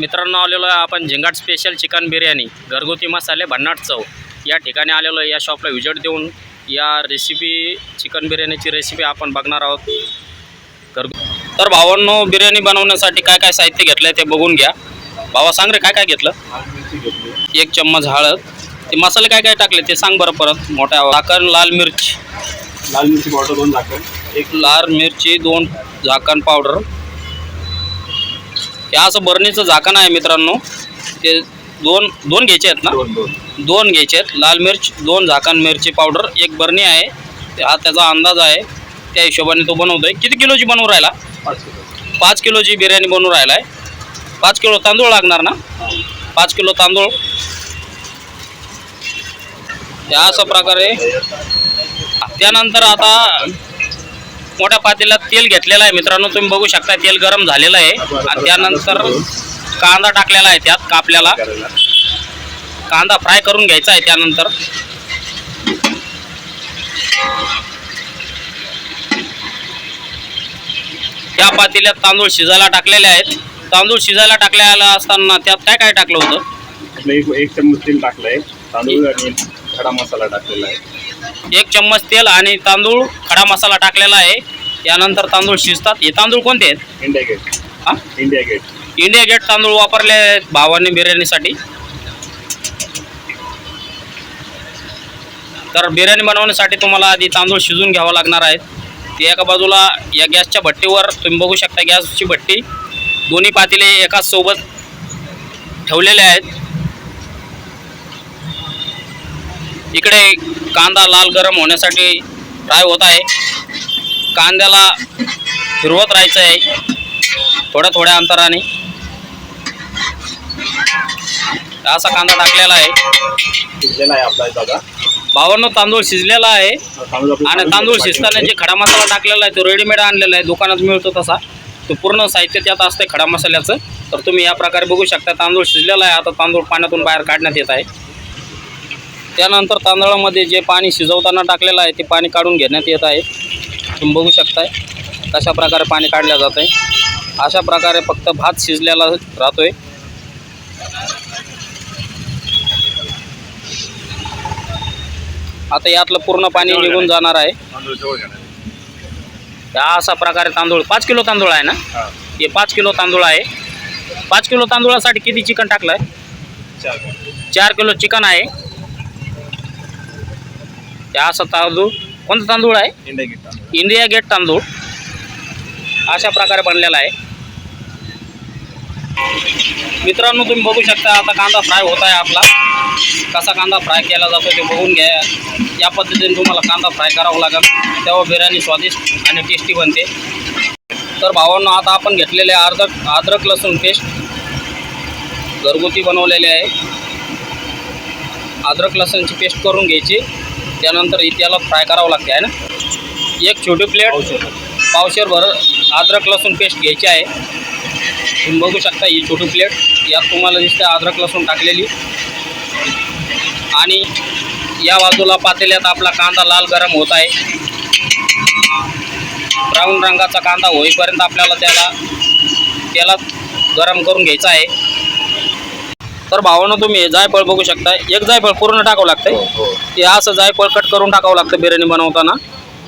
मित्रांनो आलेलो आहे आपण झिंगाट स्पेशल चिकन बिर्याणी घरगुती मसाले भन्नाट चव. या ठिकाणी आलेलो आहे या शॉपला विजिट देऊन या रेसिपी चिकन बिर्याणीची रेसिपी आपण बघणार आहोत. घरगु तर भावांनो बिर्याणी बनवण्यासाठी काय काय साहित्य घेतलं आहे ते बघून घ्या. भावा सांग रे काय काय घेतलं? एक चम्मच हळद. ते मसाले काय काय टाकले ते सांग बरं परत मोठ्या झाकण लाल मिरची. लाल मिरची पावडर दोन टाकून एक लाल मिरची दोन झाकण पावडर. हे असं बरणीचं झाकण आहे मित्रांनो. ते दोन दोन घ्यायचे आहेत ना? दोन दोन. दोन घ्यायचे आहेत. लाल मिर्च दोन झाकण मिरची पावडर एक बरणी आहे. हा त्याचा अंदाज आहे. त्या हिशोबाने तो बनवतो आहे किती किलोची बनवून राहिला? पाच किलो. पाच किलोची बिर्याणी बनवून राहिला आहे. पाच किलो तांदूळ लागणार ना? पाच किलो तांदूळ. या अशा प्रकारे. त्यानंतर आता मोठ्या पातेल्यात तेल घेतलेलं आहे. मित्रांनो तुम्ही बघू शकता तेल गरम झालेलं आहे. आणि त्यानंतर कांदा टाकलेला आहे त्यात कापल्याला. कांदा फ्राय करून घ्यायचा आहे त्यानंतर. त्या पातेल्यात तांदूळ शिजायला टाकलेले आहेत. तांदूळ शिजायला टाकलेला असताना त्यात काय काय टाकलं होतं? एक चम्मच तेल टाकलंय. तांदूळ आणि खडा मसाला टाकलेला आहे. एक चम्मच तेल आणि तांदूळ खडा मसाला टाकलेला आहे. यानंतर तांदूळ शिजतात. हे तांदूळ कोणते आहेत? India Gate. हां? India Gate. इंडिया गेट तांदूळ वापरले आहेत भावांनी बिर्याणीसाठी. तर बिर्याणी बनवण्यासाठी तुम्हाला आधी तांदूळ शिजून घ्यावं लागणार आहेत. ते एका बाजूला या गॅसच्या भट्टीवर तुम्ही बघू शकता गॅसची भट्टी. दोन्ही पातेले एकाच सोबत ठेवलेले आहेत. इकडे कांदा लाल गरम होण्यासाठी फ्राय होत आहे. कांद्याला फिरवत राहायचं आहे. थोड्या थोड्या अंतराने. असा कांदा टाकलेला आहे. बावन्न तांदूळ शिजलेला आहे. आणि तांदूळ शिजताना जे. खडा मसाला टाकलेला आहे तो रेडीमेड आणलेला आहे. दुकानात मिळतो तसा. तो पूर्ण साहित्य त्यात असते खडा मसाल्याचं. तर तुम्ही या प्रकारे बघू शकता. तांदूळ शिजलेला आहे. आता तांदूळ पाण्यातून बाहेर काढण्यात येत आहे. त्यानंतर तांदळामध्ये जे पाणी शिजवताना टाकलेलं आहे ते पाणी काढून घेण्यात येत आहे. तुम्ही बघू शकताय कशा प्रकारे पाणी काढलं जात आहे. अशा प्रकारे फक्त भात शिजलेला राहतोय. आता यातलं पूर्ण पाणी निघून जाणार आहे. अशा प्रकारे तांदूळ पाच किलो तांदूळ आहे ना? हां. पाच किलो तांदूळ आहे. पाच किलो तांदूळासाठी किती चिकन टाकलं आहे चार किलो चिकन आहे. या असा तांदूळ कोणता तांदूळ आहे? इंडिया गेट तांदूळ. इंडिया गेट तांदूळ. अशा प्रकारे बनलेला आहे. मित्रांनो तुम्ही बघू शकता आता कांदा फ्राय होत आहे आपला. कसा कांदा फ्राय केला जातो ते बघून घ्या. या पद्धतीने तुम्हाला कांदा फ्राय करावा लागेल. तेव्हा बिर्याणी स्वादिष्ट आणि टेस्टी बनते. तर भावांनो आता आपण घेतलेले अद्रक अद्रक लसूण पेस्ट घरगुती बनवलेले आहे. अद्रक लसूणची पेस्ट करून घ्यायची. त्यानंतर त्याला फ्राय करावं लागते आहे ना? एक छोटी प्लेट औषध पावशेरभर अद्रक लसूण पेस्ट घ्यायची आहे. तुम्ही बघू शकता ही छोटी प्लेट यात तुम्हाला दिसते अद्रक लसूण टाकलेली. आणि या बाजूला पातेल्यात आपला कांदा लाल गरम होत आहे. ब्राऊन रंगाचा कांदा होईपर्यंत आपल्याला त्याला तेलात गरम करून घ्यायचा आहे. तर भावानं तुम्ही हे जायफळ बघू शकता एक जायफळ पूर्ण टाकावं लागतंय. हो ते असं जायफळ कट करून टाकावं लागतं बिर्याणी बनवताना.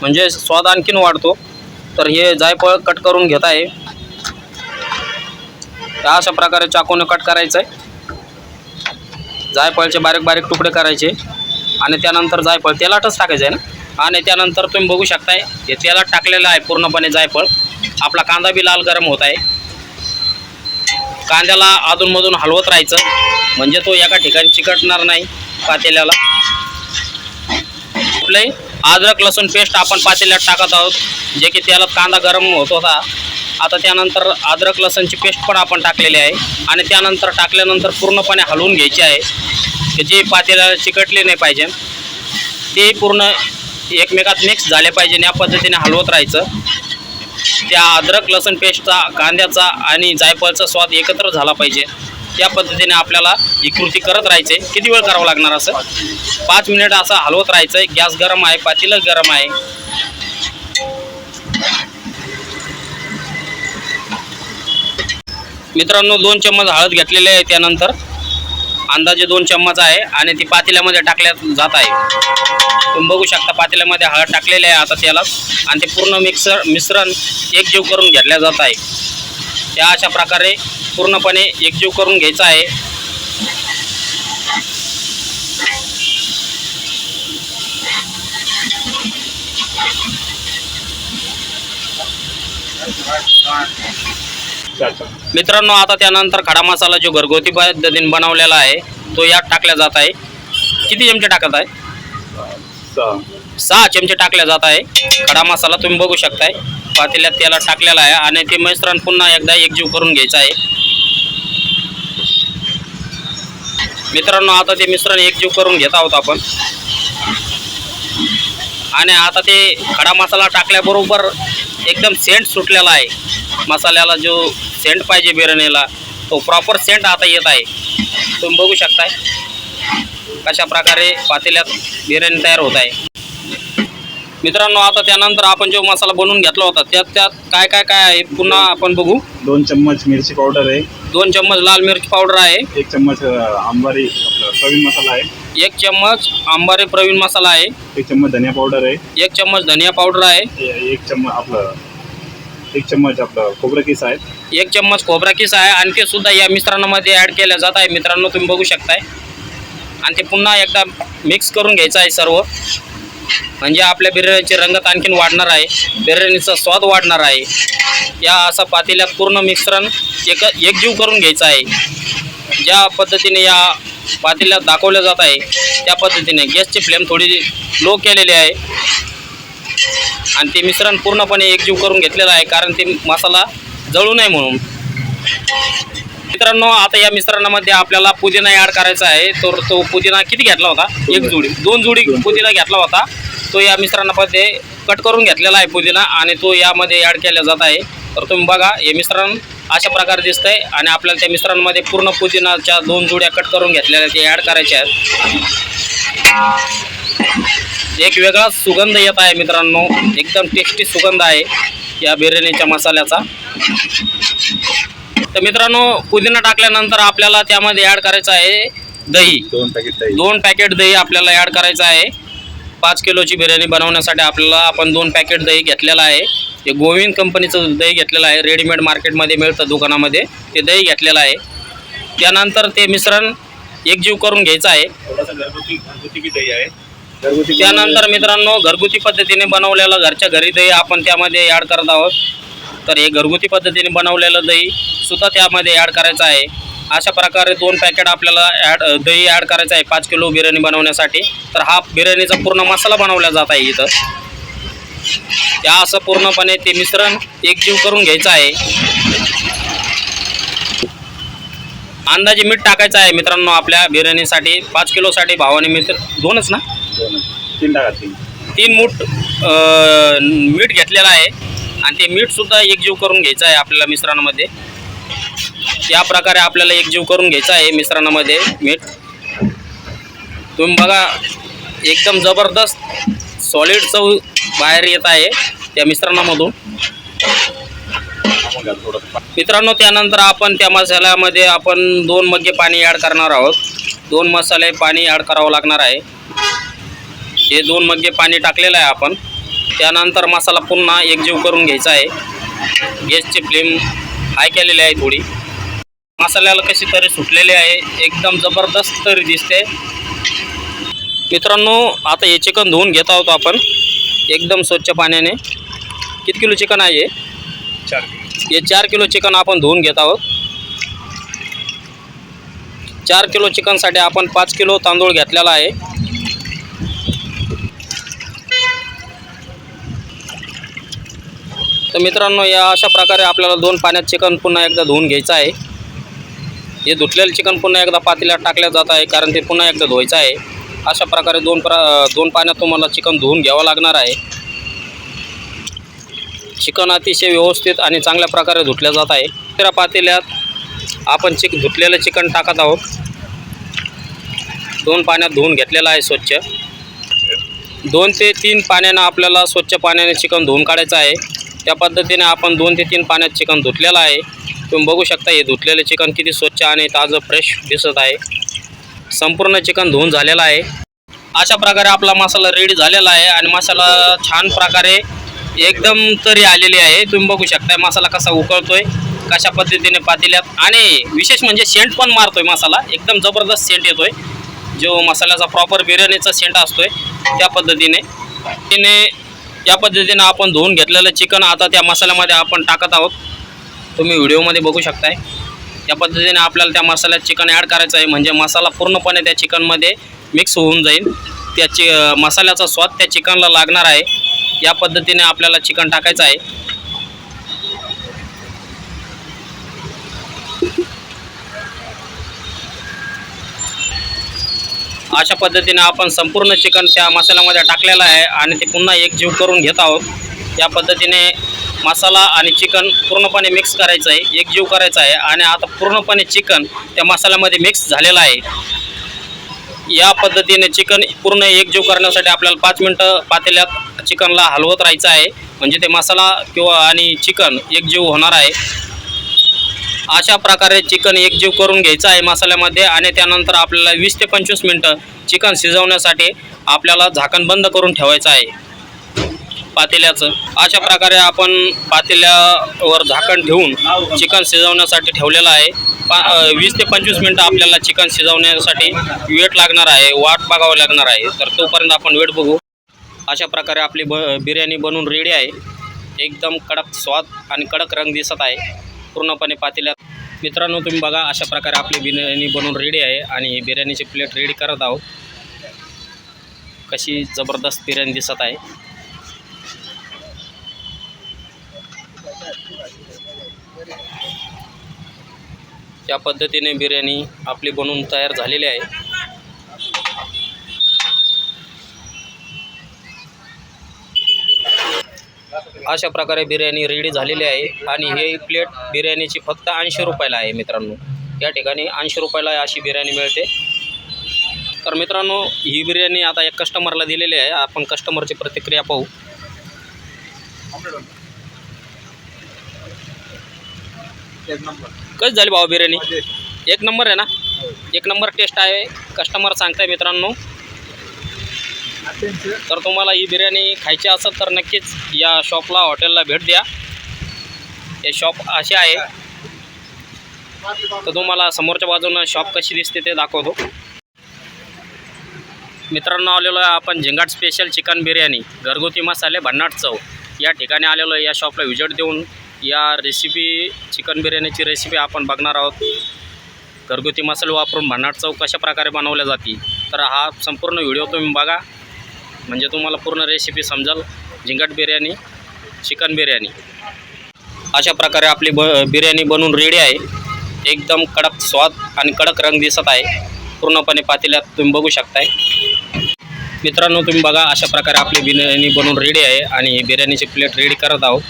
म्हणजे स्वाद आणखीन वाढतो. तर हे जायफळ कट करून घेत आहे. अशा प्रकारे चाकूने कट करायचं आहे जायफळचे बारीक बारीक तुकडे करायचे. आणि त्यानंतर जायफळ तेलातच टाकायचं आहे ना? आणि त्यानंतर तुम्ही बघू शकताय हे तेलात टाकलेलं आहे पूर्णपणे जायफळ. आपला कांदा बी लाल गरम होत आहे. कांद्याला अधूनमधून हलवत राहायचं. म्हणजे तो एका ठिकाणी चिकटणार नाही पातेल्याला. आपले अद्रक लसूण पेस्ट आपण पातेल्यात टाकत आहोत. जे की त्याला कांदा गरम होत होता. आता त्यानंतर अद्रक लसूणची पेस्ट पण आपण टाकलेली आहे. आणि त्यानंतर टाकल्यानंतर पूर्णपणे हलवून घ्यायची आहे. की जे पातेल्याला चिकटले नाही पाहिजे. ते पूर्ण एकमेकात मिक्स झाले पाहिजे. या पद्धतीने हलवत राहायचं. त्या अद्रक लसूण पेस्टचा कांद्याचा आणि जायफळचा स्वाद एकत्र झाला पाहिजे. त्या पद्धतीने आपल्याला ही कृती करत राहायचे. किती वेळ करावं लागणार असं? पाच मिनिट असं हलवत राहायचं. गॅस गरम आहे पातेलं गरम आहे. मित्रांनो दोन चम्मच हळद घेतलेली आहे त्यानंतर. अंदाजे दोन चम्मच आहे आणि ती पातेल्यामध्ये टाकल्या जात आहे. तुम्ही बघू शकता पातेल्यामध्ये हळद टाकलेली आहे आता त्याला. आणि ते पूर्ण मिक्सर मिश्रण एकजीव करून घेतल्या जात आहे. या अशा प्रकारे पूर्णपणे एकजीव करून घ्यायचं आहे. Thank you. मित्रांनो आता त्यानंतर खडा मसाला जो घरगुती पद्धतीने बनवलेला आहे तो यात टाकला जात आहे. किती चमचे टाकत आहे? सहा. चमचे टाकल्या जात आहे. खडा मसाला तुम्ही बघू शकताय. पातेल्यात त्याला टाकलेला आहे आणि ते मिश्रण पुन्हा एकदा एकजीव करून घ्यायचं आहे. मित्रांनो आता ते मिश्रण एकजीव करून घेत आहोत आपण. आणि आता ते खडा मसाला टाकल्याबरोबर एकदम सेंट सुटलेला आहे. मसाल्याला जो सेंट पाहिजे बिर्याणीला. तो प्रॉपर सेंट आता येत आहे. तुम्ही बघू शकताय. कशा प्रकारे पातेल्यात बिर्याणी तयार होत आहे. मित्रांनो आता त्यानंतर आपण जो मसाला बनवून घेतला होता त्यात त्यात काय काय काय आहे? पुन्हा आपण बघू. दोन चम्मच मिरची पावडर आहे. दोन चम्मच लाल मिरची पावडर आहे. एक चम्मच आंबारी आपलं प्रवीण मसाला आहे. एक चम्मच अंबारी प्रवीण मसाला आहे. एक चम्मच धनिया पावडर आहे. एक चम्मच धनिया पावडर आहे. एक चम्मच आपलं एक चम्मच आपलं खोबरं किस आहे. एक चम्मच खोबरा किस आहे. आणखी सुद्धा या मिश्रणामध्ये ॲड केल्या जात आहे. मित्रांनो तुम्ही बघू शकताय. आणि ते पुन्हा एकदा मिक्स करून घ्यायचं आहे सर्व. म्हणजे आपल्या बिर्याणीची रंगत आणखीन वाढणार आहे. बिर्याणीचा स्वाद वाढणार आहे. या असा पातेल्या पूर्ण मिश्रण एक एकजीव करून घ्यायचं आहे. ज्या पद्धतीने या पातेल्यात दाखवलं जात आहे त्या पद्धतीने गॅसची फ्लेम थोडी लो केलेली आहे. आणि ते मिश्रण पूर्णपणे एकजीव करून घेतलेलं आहे कारण ते मसाला जळू नये म्हणून. मित्रांनो आता या मिश्रणामध्ये आपल्याला पुदिना ॲड करायचा आहे. तर तो पुदिना किती घेतला होता? एक जोडी. दोन जोडी दोन. पुदिना घेतला होता. तो या मिश्रणामध्ये कट करून घेतलेला आहे पुदिना आणि तो यामध्ये ॲड केला जात आहे. तर तुम्ही बघा हे मिश्रण अशा प्रकारे दिसतंय आणि आपल्याला त्या मिश्रणामध्ये पूर्ण पुदिनाच्या दोन जोड्या कट करून घेतलेल्या ते ॲड करायच्या आहेत. एक वेगळाच सुगंध येत आहे मित्रांनो. एकदम टेस्टी सुगंध आहे या बिर्याणीच्या मसाल्याचा. तर मित्रांनो पुदिना टाकल्यानंतर आपल्याला त्यामध्ये ॲड करायचं आहे दही. दोन पॅकेट दही. दोन पॅकेट दही आपल्याला ॲड करायचं आहे. पाच किलोची बिर्याणी बनवण्यासाठी आपल्याला आपण दोन पॅकेट दही घेतलेलं आहे. ते गोविंद कंपनीचं दही घेतलेलं आहे. रेडीमेड मार्केटमध्ये मिळतं दुकानामध्ये. ते दही घेतलेलं आहे. त्यानंतर ते मिश्रण एकजीव करून घ्यायचं आहे. थोडासा घरगुती घरगुती बी दही आहे. घरगुती त्यानंतर मित्रांनो घरगुती पद्धतीने बनवलेलं घरच्या घरी दही आपण त्यामध्ये ॲड करत आहोत. तर हे घरगुती पद्धतीने बनवलेलं दही सुद्धा त्यामध्ये ॲड करायचं आहे. अशा प्रकारे दोन पॅकेट आपल्याला ॲड दही ॲड करायचं आहे पाच किलो बिर्याणी बनवण्यासाठी. तर हा बिर्याणीचा पूर्ण मसाला बनवला जात आहे इथं. या असं पूर्णपणे ते मिश्रण एकजीव करून घ्यायचं आहे. अंदाजे मीठ टाकायचं आहे मित्रांनो आपल्या बिर्याणीसाठी. पाच किलोसाठी भावाने मित्र दोनच ना? दोन तीन टाका तीन. तीन मूठ मीठ घेतलेलं आहे. आणि ते मीठसुद्धा एकजीव करून घ्यायचं आहे आपल्याला मिश्रणामध्ये. या प्रकारे आपल्याला एकजीव करून घ्यायचं आहे मिश्रणामध्ये मीठ. तुम्ही बघा एकदम जबरदस्त सॉलिड चव बाहेर येत आहे त्या मिश्रणामधून. थोडं. मित्रांनो त्यानंतर आपण त्या मसाल्यामध्ये आपण दोन मग्गे पाणी ॲड करणार आहोत. दोन मसाले पाणी ॲड करावं लागणार आहे. हे दोन मग्गे पाणी टाकलेलं आहे आपण. त्यानंतर मसाला पुन्हा एकजीव करून घ्यायचा आहे. गॅसची फ्लेम हाय केलेली आहे थोडी. मसाल्याला कशी तरी सुटलेली आहे. एकदम जबरदस्त तरी दिसते. मित्रांनो आता हे चिकन धुवून घेत आहोत आपण. एकदम स्वच्छ पाण्याने. किती किलो चिकन आहे हे? चार हे चार किलो चिकन आपण धुवून घेत आहोत. चार किलो चिकनसाठी आपण पाच किलो तांदूळ घेतलेला आहे. तर मित्रांनो या अशा प्रकारे आपल्याला दोन पाण्यात चिकन पुन्हा एकदा धुवून घ्यायचं आहे. हे धुतलेलं चिकन पुन्हा एकदा पातेल्यात टाकल्या जात आहे कारण ते पुन्हा एकदा धुवायचं आहे. अशा प्रकारे दोन प्र दोन पाण्यात तुम्हाला चिकन धुवून घ्यावं लागणार आहे. चिकन अतिशय व्यवस्थित आणि चांगल्या प्रकारे धुतलं जात आहे. त्या पातेल्यात आपण चिक धुतलेलं चिकन टाकत आहोत. दोन पाण्यात धुवून घेतलेलं आहे स्वच्छ. दोन ते तीन पाण्यानं आपल्याला स्वच्छ पाण्याने चिकन धुवून काढायचं आहे. त्या पद्धतीने आपण दोन ते तीन पाण्यात चिकन धुतलेलं आहे. तुम्ही बघू शकता हे धुतलेलं चिकन किती स्वच्छ आणि ताजं फ्रेश दिसत आहे. संपूर्ण चिकन धुवून झालेलं आहे. अशा प्रकारे आपला मसाला रेडी झालेला आहे आणि मसाला छान प्रकारे एकदम तरी आलेली आहे. तुम्ही बघू शकताय मसाला कसा उकळतोय कशा पद्धतीने पातेल्यात आणि विशेष म्हणजे सेंट पण मारतोय मसाला. एकदम जबरदस्त सेंट येतोय. जो मसाल्याचा प्रॉपर बिर्याणीचा सेंट असतोय त्या पद्धतीने. तिने या पद्धतीने आपण धुवून घेतलेलं चिकन आता त्या मसाल्यामध्ये आपण टाकत आहोत. तुम्ही व्हिडिओमध्ये बघू शकताय. त्या पद्धतीने आपल्याला त्या मसाल्यात चिकन ॲड करायचं आहे. म्हणजे मसाला पूर्णपणे त्या चिकनमध्ये मिक्स होऊन जाईल. त्या चि मसाल्याचा स्वाद त्या चिकनला लागणार आहे. या पद्धतीने आपल्याला चिकन टाकायचं आहे. अशा पद्धतीने आपण संपूर्ण चिकन त्या मसाल्यामध्ये टाकलेलं आहे आणि ते पुन्हा एकजीव करून घेत आहोत. या पद्धतीने मसाला आणि चिकन पूर्णपणे मिक्स करायचं आहे. एकजीव करायचं आहे आणि आता पूर्णपणे चिकन त्या मसाल्यामध्ये मिक्स झालेलं आहे. या पद्धतीने चिकन पूर्ण एकजीव करण्यासाठी आपल्याला पाच मिनटं पातेल्यात चिकनला हलवत राहायचं आहे. म्हणजे ते मसाला किंवा आणि चिकन एकजीव होणार आहे. अशा प्रकारे चिकन एकजीव करून घ्यायचं आहे मसाल्यामध्ये आणि त्यानंतर आपल्याला वीस ते पंचवीस मिनटं चिकन शिजवण्यासाठी आपल्याला झाकण बंद करून ठेवायचं आहे. पातेल्याचं. अशा प्रकारे आपण पातेल्यावर झाकण ठेवून चिकन शिजवण्यासाठी ठेवलेलं आहे. पा वीस ते पंचवीस मिनटं आपल्याला चिकन शिजवण्यासाठी वेट लागणार आहे वाट बघावं लागणार आहे. तर तोपर्यंत आपण वेट बघू. अशा प्रकारे आपली ब बिर्याणी बनवून रेडी आहे. एकदम कडक स्वाद आणि कडक रंग दिसत आहे. पूर्णपणे पातेल्यात मित्रांनो तुम्ही बघा अशा प्रकारे आपली बिर्याणी बनवून रेडी आहे आणि बिर्याणीची प्लेट रेडी करत आहोत. कशी जबरदस्त बिर्याणी दिसत आहे. त्या पद्धतीने बिर्याणी आपली बनवून तयार झालेली आहे. अशा प्रकारे बिर्याणी रेडी झालेली आहे आणि हे प्लेट बिर्याणीची फक्त ऐंशी रुपयाला आहे मित्रांनो. या ठिकाणी ऐंशी रुपयाला अशी बिर्याणी मिळते. तर मित्रांनो ही बिर्याणी आता एक कस्टमरला दिलेली आहे. आपण कस्टमरची प्रतिक्रिया पाहू. कशी झाली भाऊ बिर्याणी? एक नंबर आहे ना? एक नंबर टेस्ट आहे. कस्टमर सांगताय मित्रांनो. तर तुम्हाला ही बिर्याणी खायची असेल तर नक्कीच या शॉपला हॉटेलला भेट द्या. हे शॉप असे आहे. तर तुम्हाला समोरच्या बाजूनं शॉप कशी दिसते ते दाखवतो. मित्रांनो आलेलो आहे आपण झिंगाट स्पेशल चिकन बिर्याणी घरगुती मसाले भन्नाट चव. या ठिकाणी आलेलो आहे या शॉपला विजिट देऊन. या रेसिपी चिकन बिर्याणीची रेसिपी आपण बघणार आहोत. घरगुती मसाले वापरून भन्नाट चव कशा प्रकारे बनवल्या जाते तर हा संपूर्ण व्हिडिओ तुम्ही बघा. म्हणजे तुम्हाला पूर्ण रेसिपी समजाल. झिंगट बिर्याणी चिकन बिर्याणी. अशा प्रकारे आपली ब बिर्याणी बनवून रेडी आहे. एकदम कडक स्वाद आणि कडक रंग दिसत आहे. पूर्णपणे पातेल्यात तुम्ही बघू शकताय. मित्रांनो तुम्ही बघा अशा प्रकारे आपली बिर्याणी बनवून रेडी आहे आणि बिर्याणीची प्लेट रेडी करत आहोत.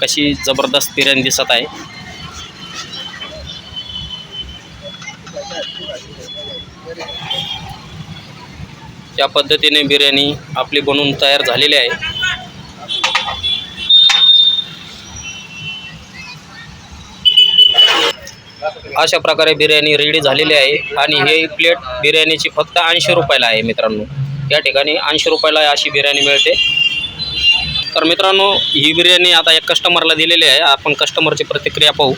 कशी जबरदस्त बिर्याणी दिसत आहे. या पद्धतीने बिर्याणी आपली बनवून तयार झालेली आहे. अशा प्रकारे बिर्याणी रेडी झालेली आहे आणि हे प्लेट बिर्याणीची फक्त ऐंशी रुपयाला आहे मित्रांनो. या ठिकाणी ऐंशी रुपयाला अशी बिर्याणी मिळते. तर मित्रांनो ही बिर्याणी आता एक कस्टमरला दिलेली आहे. आपण कस्टमरची प्रतिक्रिया पाहू.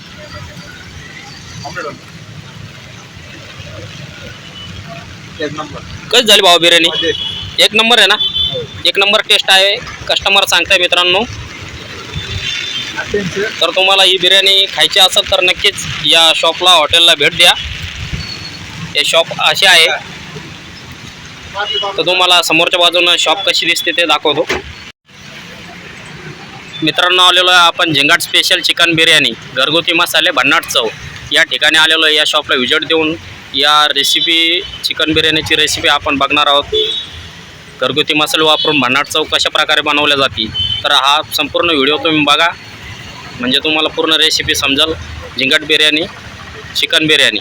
कशी झाली भाऊ बिर्याणी? एक नंबर आहे ना? एक नंबर टेस्ट आहे. कस्टमर सांगताय मित्रांनो. तर तुम्हाला ही बिर्याणी खायची असेल तर नक्कीच या शॉपला हॉटेलला भेट द्या. हे शॉप असे आहे. तर तुम्हाला समोरच्या बाजूनं शॉप कशी दिसते ते दाखवतो. मित्रांनो आलेलो आहे आपण झिंगाट स्पेशल चिकन बिर्याणी घरगुती मसाले भन्नाट चव. या ठिकाणी आलेलो आहे या शॉपला विजिट देऊन या रेसिपी चिकन बिर्याणीची रेसिपी आपण बघणार आहोत. घरगुती मसाले वापरून भन्नाट चव कशा प्रकारे बनवल्या जाते तर हा संपूर्ण व्हिडिओ तुम्ही बघा. म्हणजे तुम्हाला पूर्ण रेसिपी समजाल. झिंगाट बिर्याणी चिकन बिर्याणी.